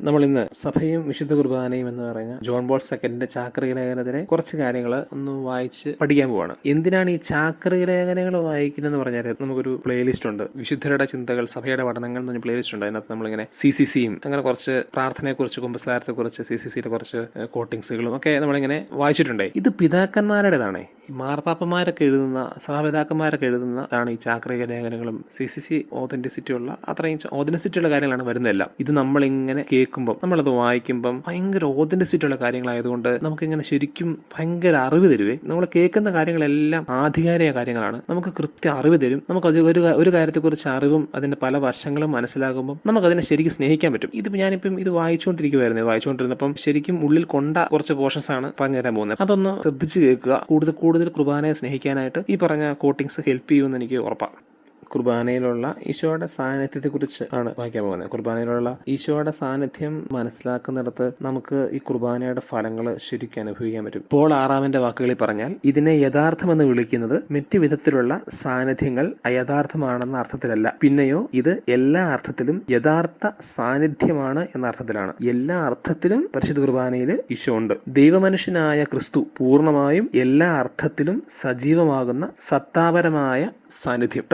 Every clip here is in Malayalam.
നമ്മൾ ഇന്ന് സഭയും വിശുദ്ധ കുർബാനയും എന്ന് പറയുന്ന ജോൺ ബോൾ സെക്കൻഡിന്റെ ചാക്രിക ലേഖനത്തിലെ കുറച്ച് കാര്യങ്ങൾ ഒന്ന് വായിച്ച് പഠിക്കാൻ പോവാണ്. എന്തിനാണ് ഈ ചാക്രിക ലേഖനങ്ങൾ വായിക്കുന്നതെന്ന് പറഞ്ഞാൽ നമുക്കൊരു പ്ലേലിസ്റ്റ് ഉണ്ട്. വിശുദ്ധരുടെ ചിന്തകൾ സഭയുടെ പഠനങ്ങൾ എന്ന് പറഞ്ഞ പ്ലേലിസ്റ്റ് ഉണ്ട്. അതിനകത്ത് നമ്മളിങ്ങനെ സി സി സിയും അങ്ങനെ കുറച്ച് പ്രാർത്ഥനയെക്കുറിച്ച് കുമ്പസാരത്തെക്കുറിച്ച് സി സി സിയുടെ കുറച്ച് കോട്ടിങ്സുകളും ഒക്കെ നമ്മളിങ്ങനെ വായിച്ചിട്ടുണ്ട്. ഇത് പിതാക്കന്മാരുടേതാണ്. മാർപ്പാപ്പന്മാരൊക്കെ എഴുതുന്ന സഭാപിതാക്കന്മാരൊക്കെ എഴുതുന്നതാണ് ഈ ചാക്രിക ലേഖനങ്ങളും. സി സി സി ഓതന്റിസിറ്റി ഉള്ള അത്രയും ഓതന്റിസിറ്റി ഉള്ള കാര്യങ്ങളാണ് വരുന്നതെല്ലാം. ഇത് നമ്മളിങ്ങനെ കേൾക്കുമ്പം നമ്മളത് വായിക്കുമ്പം ഭയങ്കര ഓതന്റിസിറ്റി ഉള്ള കാര്യങ്ങളായതുകൊണ്ട് നമുക്കിങ്ങനെ ശരിക്കും ഭയങ്കര അറിവ് തരുവേ. നമ്മൾ കേൾക്കുന്ന കാര്യങ്ങളെല്ലാം ആധികാരിക കാര്യങ്ങളാണ്. നമുക്ക് കൃത്യ അറിവ് തരും. നമുക്ക് അത് ഒരു ഒരു കാര്യത്തെക്കുറിച്ച് അറിവും അതിന്റെ പല വശങ്ങളും മനസ്സിലാകുമ്പോൾ നമുക്കതിനെ ശരിക്കും സ്നേഹിക്കാൻ പറ്റും. ഇത് ഞാനിപ്പം ഇത് വായിച്ചുകൊണ്ടിരിക്കുമായിരുന്നു വായിച്ചുകൊണ്ടിരുന്നപ്പം ശരിക്കും ഉള്ളിൽ കൊണ്ട കുറച്ച് പോർഷൻസ് ആണ് പറഞ്ഞുതരാൻ പോകുന്നത്. അതൊന്ന് ശ്രദ്ധിച്ച് കേൾക്കുക. കൂടുതൽ കൂടുതൽ കുർബാനയെ സ്നേഹിക്കാനായിട്ട് ഈ പറഞ്ഞ കോട്ടിങ്സ് ഹെൽപ്പ് ചെയ്യുമെന്ന് എനിക്ക് ഉറപ്പാണ്. കുർബാനയിലുള്ള ഈശോയുടെ സാന്നിധ്യത്തെക്കുറിച്ച് ആണ് വായിക്കാൻ പോകുന്നത്. കുർബാനയിലുള്ള ഈശോയുടെ സാന്നിധ്യം മനസ്സിലാക്കുന്നിടത്ത് നമുക്ക് ഈ കുർബാനയുടെ ഫലങ്ങൾ ശരിക്കും അനുഭവിക്കാൻ പറ്റും. പോൾ ആറാമിന്റെ വാക്കുകളിൽ പറഞ്ഞാൽ ഇതിനെ യഥാർത്ഥമെന്ന് വിളിക്കുന്നത് മറ്റു വിധത്തിലുള്ള സാന്നിധ്യങ്ങൾ അയഥാർത്ഥമാണെന്ന അർത്ഥത്തിലല്ല. പിന്നെയോ ഇത് എല്ലാ അർത്ഥത്തിലും യഥാർത്ഥ സാന്നിധ്യമാണ് എന്ന അർത്ഥത്തിലാണ്. എല്ലാ അർത്ഥത്തിലും പരിശുദ്ധ കുർബാനയിൽ ഈശോ ഉണ്ട്. ദൈവമനുഷ്യനായ ക്രിസ്തു പൂർണമായും എല്ലാ അർത്ഥത്തിലും സജീവമാകുന്ന സത്താപരമായ സാന്നിധ്യം.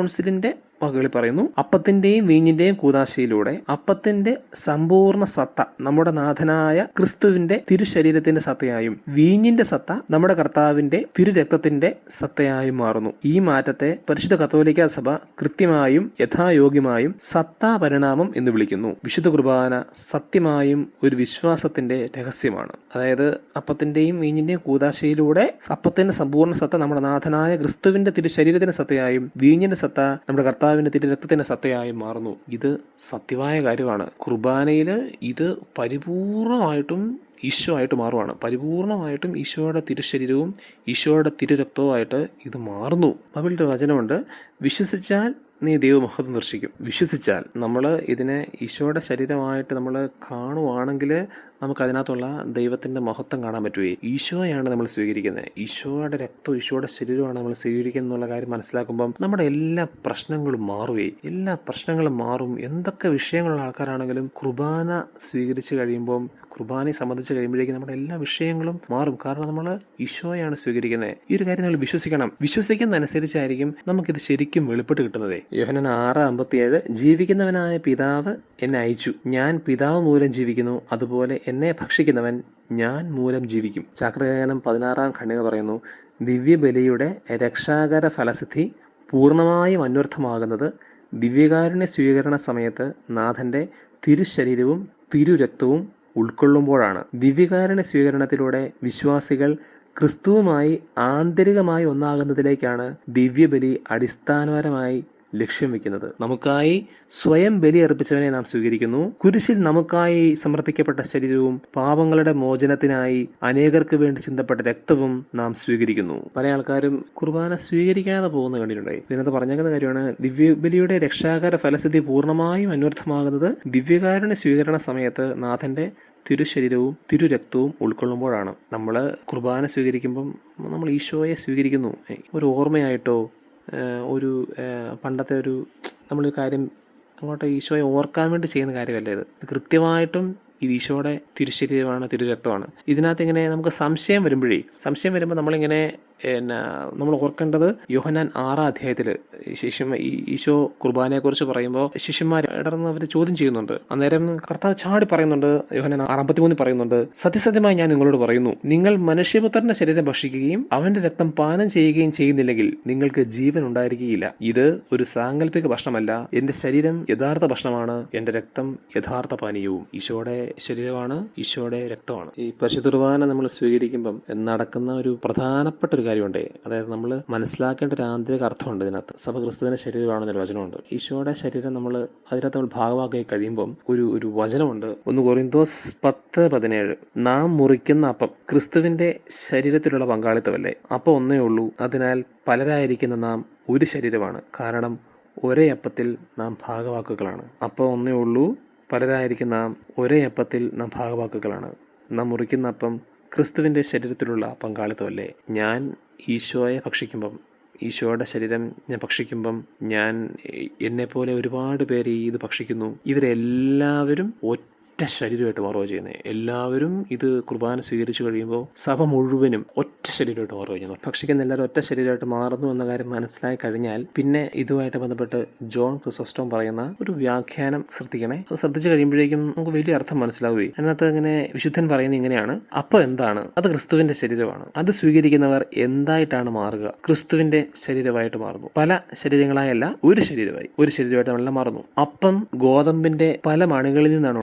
Tornsil'in de വാക്കുകളിൽ പറയുന്നു അപ്പത്തിന്റെയും വീഞ്ഞിന്റെയും കൂതാശയിലൂടെ അപ്പത്തിന്റെ സമ്പൂർണ സത്ത നമ്മുടെ നാഥനായ ക്രിസ്തുവിന്റെ തിരുശരീരത്തിന്റെ സത്തയായും വീഞ്ഞിന്റെ സത്ത നമ്മുടെ കർത്താവിന്റെ തിരുരക്തത്തിന്റെ സത്തയായും മാറുന്നു. ഈ മാറ്റത്തെ പരിശുദ്ധ കത്തോലിക്ക സഭ കൃത്യമായും യഥായോഗ്യമായും സത്താ പരിണാമം എന്ന് വിളിക്കുന്നു. വിശുദ്ധ കുർബാന സത്യമായും ഒരു വിശ്വാസത്തിന്റെ രഹസ്യമാണ്. അതായത് അപ്പത്തിന്റെയും വീഞ്ഞിന്റെയും കൂതാശയിലൂടെ അപ്പത്തിന്റെ സമ്പൂർണ സത്ത നമ്മുടെ നാഥനായ ക്രിസ്തുവിന്റെ തിരുശരീരത്തിന്റെ സത്തയായും വീഞ്ഞിന്റെ സത്ത നമ്മുടെ കർത്താവിന്റെ തിരുരക്തത്തിന്റെ സത്തയായി മാറുന്നു. ഇത് സത്യമായ കാര്യമാണ്. കുർബാനയിൽ ഇത് പരിപൂർണമായിട്ടും ഈശോ ആയിട്ട് മാറുവാണ്. പരിപൂർണമായിട്ടും ഈശോയുടെ തിരുശരീരവും ഈശോയുടെ തിരുരക്തവുമായിട്ട് ഇത് മാറുന്നു. ബൈബിളിന്റെ വചനമുണ്ട്. വിശ്വസിച്ചാൽ നീ ദൈവമഹത്വം ദർശിക്കും. വിശ്വസിച്ചാൽ നമ്മൾ ഇതിനെ ഈശോയുടെ ശരീരമായിട്ട് നമ്മൾ കാണുവാണെങ്കിൽ നമുക്ക് അതിനകത്തുള്ള ദൈവത്തിന്റെ മഹത്വം കാണാൻ പറ്റുകയും ഈശോയാണ് നമ്മൾ സ്വീകരിക്കുന്നത്. ഈശോയുടെ രക്തം ഈശോയുടെ ശരീരമാണ് നമ്മൾ സ്വീകരിക്കുന്നത് എന്നുള്ള കാര്യം മനസ്സിലാക്കുമ്പം നമ്മുടെ എല്ലാ പ്രശ്നങ്ങളും മാറുകയും എല്ലാ പ്രശ്നങ്ങളും മാറും. എന്തൊക്കെ വിഷയങ്ങളുള്ള ആൾക്കാരാണെങ്കിലും കുർബാന സ്വീകരിച്ചു കഴിയുമ്പം കുർബാനയെ സംബന്ധിച്ച് കഴിയുമ്പോഴേക്കും നമ്മുടെ എല്ലാ വിഷയങ്ങളും മാറും. കാരണം നമ്മൾ ഈശോയാണ് സ്വീകരിക്കുന്നത്. ഈ ഒരു കാര്യം നമ്മൾ വിശ്വസിക്കണം. വിശ്വസിക്കുന്നതനുസരിച്ചായിരിക്കും നമുക്കിത് ശരിക്കും വെളിപ്പെട്ട് കിട്ടുന്നത്. യോഹനൻ ആറ് അമ്പത്തിയേഴ് ജീവിക്കുന്നവനായ പിതാവ് എന്നെ അയച്ചു. ഞാൻ പിതാവ് മൂലം ജീവിക്കുന്നു. അതുപോലെ എന്നെ ഭക്ഷിക്കുന്നവൻ ഞാൻ മൂലം ജീവിക്കും. ചാക്രഗാനം പതിനാറാം ഖണ്ഡിക പറയുന്നു ദിവ്യബലിയുടെ രക്ഷാകര ഫലസിദ്ധി പൂർണമായും അന്വർത്ഥമാകുന്നത് ദിവ്യകാരുണ്യ സ്വീകരണ സമയത്ത് നാഥന്റെ തിരുശരീരവും തിരുരക്തവും ഉൾക്കൊള്ളുമ്പോഴാണ്. ദിവ്യകാരണ സ്വീകരണത്തിലൂടെ വിശ്വാസികൾ ക്രിസ്തുവുമായി ആന്തരികമായി ഒന്നാകുന്നതിലേക്കാണ് ദിവ്യബലി അടിസ്ഥാനപരമായി ലക്ഷ്യം വെക്കുന്നത്. നമുക്കായി സ്വയം ബലി അർപ്പിച്ചവനെ നാം സ്വീകരിക്കുന്നു. കുരിശിൽ നമുക്കായി സമർപ്പിക്കപ്പെട്ട ശരീരവും പാപങ്ങളുടെ മോചനത്തിനായി അനേകർക്ക് വേണ്ടി ചിന്തപ്പെട്ട രക്തവും നാം സ്വീകരിക്കുന്നു. പല ആൾക്കാരും കുർബാന സ്വീകരിക്കാതെ പോകുന്ന കണ്ടിട്ടുണ്ടായി ഇതിനകത്ത് പറഞ്ഞേക്കുന്ന കാര്യമാണ് ദിവ്യബലിയുടെ രക്ഷാകര ഫലസ്ഥിതി പൂർണമായും അന്വർത്ഥമാകുന്നത് ദിവ്യകാരുണ്യ സ്വീകരണ സമയത്ത് നാഥന്റെ തിരുശരീരവും തിരുരക്തവും ഉൾക്കൊള്ളുമ്പോഴാണ്. നമ്മൾ കുർബാന സ്വീകരിക്കുമ്പം നമ്മൾ ഈശോയെ സ്വീകരിക്കുന്നു. ഒരു ഓർമ്മയായിട്ടോ ഒരു പണ്ടത്തെ ഒരു നമ്മളൊരു കാര്യം അങ്ങോട്ട് ഈശോയെ ഓർക്കാൻ വേണ്ടി ചെയ്യുന്ന കാര്യമല്ല ഇത്? കൃത്യമായിട്ടും ഇത് ഈശോയുടെ തിരുശരീരമാണ് തിരുരക്തമാണ്. ഇതിനകത്ത് ഇങ്ങനെ നമുക്ക് സംശയം വരുമ്പോഴേ സംശയം വരുമ്പോൾ നമ്മളിങ്ങനെ പിന്നെ നമ്മൾ ഓർക്കേണ്ടത് യോഹനാൻ ആറാം അധ്യായത്തിൽ ശിഷ്യന്മാർ ഈശോ കുർബാനയെക്കുറിച്ച് പറയുമ്പോൾ ശിഷ്യന്മാർ ഇടർന്ന് അവർ ചോദ്യം ചെയ്യുന്നുണ്ട്. അന്നേരം കർത്താവ് ചാടി പറയുന്നുണ്ട് യോഹനാൻ അറുപത്തിമൂന്നിൽ പറയുന്നുണ്ട് സത്യസത്യമായി ഞാൻ നിങ്ങളോട് പറയുന്നു നിങ്ങൾ മനുഷ്യപുത്രന്റെ ശരീരം ഭക്ഷിക്കുകയും അവന്റെ രക്തം പാനം ചെയ്യുകയും ചെയ്യുന്നില്ലെങ്കിൽ നിങ്ങൾക്ക് ജീവൻ ഉണ്ടായിരിക്കുകയില്ല. ഇത് ഒരു സാങ്കല്പിക ഭക്ഷണമല്ല. എന്റെ ശരീരം യഥാർത്ഥ ഭക്ഷണമാണ്. എന്റെ രക്തം യഥാർത്ഥ പാനീയവും. ഈശോയുടെ ശരീരമാണ് ഈശോയുടെ രക്തമാണ്. ഈ പരിശുദ്ധ നമ്മൾ സ്വീകരിക്കുമ്പം നടക്കുന്ന ഒരു പ്രധാനപ്പെട്ട ഒരു കാര്യമുണ്ട്. അതായത് നമ്മൾ മനസ്സിലാക്കേണ്ട ഒരു ആന്തരിക അർത്ഥമുണ്ട് ഇതിനകത്ത്. സഭ ക്രിസ്തുവിന്റെ ശരീരമാണെന്നൊരു വചനമുണ്ട്. ഈശോയുടെ ശരീരം നമ്മൾ അതിനകത്ത് നമ്മൾ ഭാഗമാക്കി കഴിയുമ്പം ഒരു ഒരു വചനമുണ്ട്. ഒന്ന് കൊറിന്തോസ് പത്ത് പതിനേഴ്. നാം മുറിക്കുന്ന അപ്പം ക്രിസ്തുവിന്റെ ശരീരത്തിലുള്ള പങ്കാളിത്തമല്ലേ? അപ്പം ഒന്നേ ഉള്ളൂ. അതിനാൽ പലരായിരിക്കുന്ന നാം ഒരു ശരീരമാണ്. കാരണം ഒരേ അപ്പത്തിൽ നാം ഭാഗവാക്കുകളാണ്. അപ്പം ഒന്നേ ഉള്ളൂ. പലരായിരിക്കുന്ന നാം ഒരേ അപ്പത്തിൽ നാം ഭാഗവാക്കുകളാണ്. നാം മുറിക്കുന്ന അപ്പം ക്രിസ്തുവിന്റെ ശരീരത്തിലുള്ള പങ്കാളിത്തമല്ലേ? ഞാൻ ഈശോയെ ഭക്ഷിക്കുമ്പം ഈശോയുടെ ശരീരം ഞാൻ ഭക്ഷിക്കുമ്പം ഞാൻ എന്നെപ്പോലെ ഒരുപാട് പേര് ഇത് ഭക്ഷിക്കുന്നു. ഇവരെല്ലാവരും ഒറ്റ ശരീരമായിട്ട് മാറുക ചെയ്യുന്നത് എല്ലാവരും ഇത് കുർബാന സ്വീകരിച്ചു കഴിയുമ്പോൾ സഭ മുഴുവനും ഒറ്റ ശരീരമായിട്ട് മാറുക ചെയ്യുന്നു. ഭക്ഷിക്കുന്ന എല്ലാവരും ഒറ്റ ശരീരമായിട്ട് മാറുന്നു എന്ന കാര്യം മനസ്സിലായി കഴിഞ്ഞാൽ പിന്നെ ഇതുമായിട്ട് ബന്ധപ്പെട്ട് ജോൺ ക്രിസോസ്റ്റോം പറയുന്ന ഒരു വ്യാഖ്യാനം ശ്രദ്ധിക്കണേ. അത് ശ്രദ്ധിച്ചു കഴിയുമ്പോഴേക്കും നമുക്ക് വലിയ അർത്ഥം മനസ്സിലാവുകയും അതിനകത്ത് ഇങ്ങനെ വിശുദ്ധൻ പറയുന്നത് ഇങ്ങനെയാണ്. അപ്പം എന്താണ്? അത് ക്രിസ്തുവിന്റെ ശരീരമാണ്. അത് സ്വീകരിക്കുന്നവർ എന്തായിട്ടാണ് മാറുക? ക്രിസ്തുവിന്റെ ശരീരമായിട്ട് മാറുന്നു. പല ശരീരങ്ങളായല്ല ഒരു ശരീരമായി. ഒരു ശരീരമായിട്ട് നമ്മളെല്ലാം മാറുന്നു. അപ്പം ഗോതമ്പിന്റെ പല മണികളിൽ നിന്നാണ്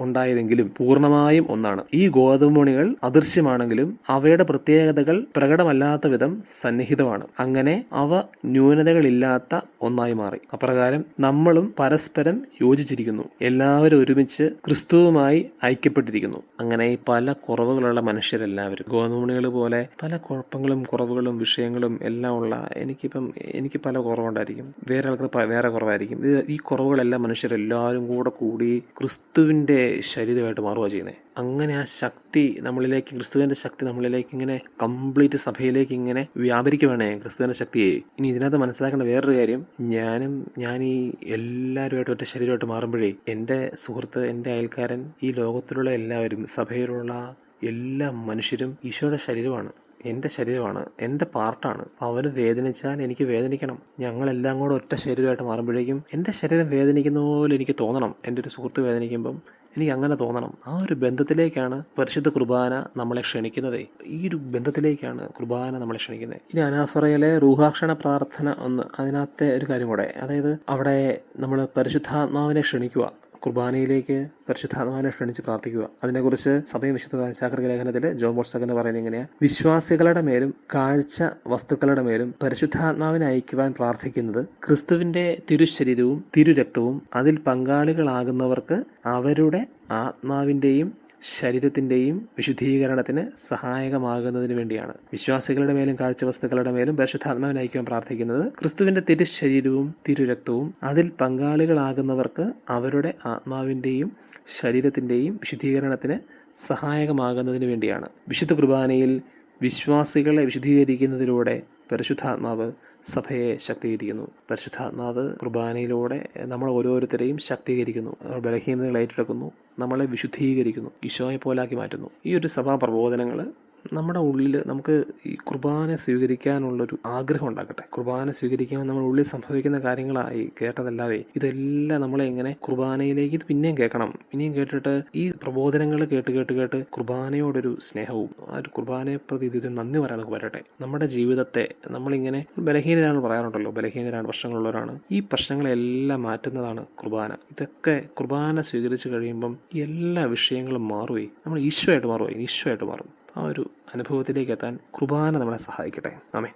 ഉണ്ടായതെങ്കിലും പൂർണമായും ഒന്നാണ്. ഈ ഗോതമ്പ് മണികൾ അദൃശ്യമാണെങ്കിലും അവയുടെ പ്രത്യേകതകൾ പ്രകടമല്ലാത്ത വിധം സന്നിഹിതമാണ്. അങ്ങനെ അവ ന്യൂനതകളില്ലാത്ത ഒന്നായി മാറി. അപ്രകാരം നമ്മളും പരസ്പരം യോജിച്ചിരിക്കുന്നു. എല്ലാവരും ഒരുമിച്ച് ക്രിസ്തുവുമായി ഐക്യപ്പെട്ടിരിക്കുന്നു. അങ്ങനെ പല കുറവുകളുള്ള മനുഷ്യരെല്ലാവരും ഗോതമ്പുണികൾ പോലെ പല കുഴപ്പങ്ങളും കുറവുകളും വിഷയങ്ങളും എല്ലാം ഉള്ള എനിക്കിപ്പം എനിക്ക് പല കുറവുണ്ടായിരിക്കും. വേറെ ആൾക്ക് വേറെ കുറവായിരിക്കും. ഈ കുറവുകളെല്ലാം മനുഷ്യരെല്ലാവരും കൂടെ കൂടി ക്രിസ്തുവിന്റെ ശരീരമായിട്ട് മാറുകയാണ് ചെയ്യുന്നത് അങ്ങനെ ആ ശക്തി നമ്മളിലേക്ക് ക്രിസ്തുവിന്റെ ശക്തി നമ്മളിലേക്ക് ഇങ്ങനെ കംപ്ലീറ്റ് സഭയിലേക്ക് ഇങ്ങനെ വ്യാപരിക്കുവാണേ ക്രിസ്തുവിന്റെ ശക്തിയെ. ഇനി ഇതിനകത്ത് മനസ്സിലാക്കേണ്ട വേറൊരു കാര്യം ഞാനും ഞാൻ ഈ എല്ലാവരുമായിട്ട് ഒറ്റ ശരീരമായിട്ട് മാറുമ്പോഴേ എന്റെ സുഹൃത്ത് എന്റെ അയൽക്കാരൻ ഈ ലോകത്തിലുള്ള എല്ലാവരും സഭയിലുള്ള എല്ലാ മനുഷ്യരും ഈശോയുടെ ശരീരമാണ്. എന്റെ ശരീരമാണ് എന്റെ പാർട്ടാണ്. അവന് വേദനിച്ചാൽ എനിക്ക് വേദനിക്കണം. ഞങ്ങളെല്ലാം കൂടെ ഒറ്റ ശരീരമായിട്ട് മാറുമ്പോഴേക്കും എന്റെ ശരീരം വേദനിക്കുന്ന പോലെ എനിക്ക് തോന്നണം. എന്റെ ഒരു സുഹൃത്ത് വേദനിക്കുമ്പം എനിക്ക് അങ്ങനെ തോന്നണം. ആ ഒരു ബന്ധത്തിലേക്കാണ് പരിശുദ്ധ കുർബാന നമ്മളെ ക്ഷണിക്കുന്നത്. ഈ ഒരു ബന്ധത്തിലേക്കാണ് കുർബാന നമ്മളെ ക്ഷണിക്കുന്നത്. ഇനി അനാഫറയിലെ റൂഹാക്ഷണ പ്രാർത്ഥന ഒന്ന് അതിനകത്തെ ഒരു കാര്യം കൂടെ. അതായത് അവിടെ നമ്മൾ പരിശുദ്ധാത്മാവിനെ ക്ഷണിക്കുക. കുർബാനയിലേക്ക് പരിശുദ്ധാത്മാവിനെ ക്ഷണിച്ച് പ്രാർത്ഥിക്കുക. അതിനെക്കുറിച്ച് സഭയും വിശുദ്ധ ചാക്രിക ലേഖനത്തിൽ ജോ ബോട്ട്സക് എന്ന് പറയുന്നത് ഇങ്ങനെയാണ് വിശ്വാസികളുടെ മേലും കാഴ്ച വസ്തുക്കളുടെ മേലും പരിശുദ്ധാത്മാവിനെ അയക്കുവാൻ പ്രാർത്ഥിക്കുന്നത് ക്രിസ്തുവിന്റെ തിരുശരീരവും തിരുരക്തവും അതിൽ പങ്കാളികളാകുന്നവർക്ക് അവരുടെ ആത്മാവിന്റെയും ശരീരത്തിന്റെയും വിശുദ്ധീകരണത്തിന് സഹായകമാകുന്നതിന് വേണ്ടിയാണ്. വിശ്വാസികളുടെ മേലും കാഴ്ചവസ്തുക്കളുടെ മേലും പരിശുദ്ധാത്മാവിനെ അയക്കുവാൻ പ്രാർത്ഥിക്കുന്നത് ക്രിസ്തുവിന്റെ തിരുശരീരവും തിരുരക്തവും അതിൽ പങ്കാളികളാകുന്നവർക്ക് അവരുടെ ആത്മാവിന്റെയും ശരീരത്തിന്റെയും വിശുദ്ധീകരണത്തിന് സഹായകമാകുന്നതിന് വേണ്ടിയാണ്. വിശുദ്ധ കുർബാനയിൽ വിശ്വാസികളെ വിശുദ്ധീകരിക്കുന്നതിലൂടെ പരിശുദ്ധാത്മാവ് സഭയെ ശക്തീകരിക്കുന്നു. പരിശുദ്ധാത്മാവ് കുർബാനയിലൂടെ നമ്മൾ ഓരോരുത്തരെയും ശക്തീകരിക്കുന്നു. ബലഹീനതകൾ ഏറ്റെടുക്കുന്നു നമ്മളെ വിശുദ്ധീകരിക്കുന്നു. ഈശോയെ പോലാക്കി മാറ്റുന്നു. ഈ ഒരു സഭാ പ്രബോധനങ്ങൾ നമ്മുടെ ഉള്ളിൽ നമുക്ക് ഈ കുർബാന സ്വീകരിക്കാനുള്ളൊരു ആഗ്രഹം ഉണ്ടാക്കട്ടെ കുർബാന സ്വീകരിക്കുമ്പോൾ നമ്മുടെ ഉള്ളിൽ സംഭവിക്കുന്ന കാര്യങ്ങളായി കേട്ടതല്ലാതെ ഇതെല്ലാം നമ്മളെ ഇങ്ങനെ കുർബാനയിലേക്ക് ഇത് പിന്നെയും കേൾക്കണം. ഇനിയും കേട്ടിട്ട് ഈ പ്രബോധനങ്ങൾ കേട്ട് കേട്ട് കേട്ട് കുർബാനയോടൊരു സ്നേഹവും ആ ഒരു കുർബാനയെ പ്രതി ഇതൊരു നന്ദി പറയാൻ നമുക്ക് വരട്ടെ നമ്മുടെ ജീവിതത്തെ നമ്മളിങ്ങനെ ബലഹീനരാണെന്ന് പറയാറുണ്ടല്ലോ. ബലഹീനരാണ് പ്രശ്നങ്ങളുള്ളവരാണ്. ഈ പ്രശ്നങ്ങളെല്ലാം മാറ്റുന്നതാണ് കുർബാന. ഇതൊക്കെ കുർബാന സ്വീകരിച്ചു കഴിയുമ്പം എല്ലാ വിഷയങ്ങളും മാറുകയും നമ്മൾ ഈശോയായിട്ട് മാറുകയും ഈശോയായിട്ട് മാറും. ആ ഒരു അനുഭവത്തിലേക്ക് എത്താൻ കുർബാന നമ്മളെ സഹായിക്കട്ടെ. ആമേ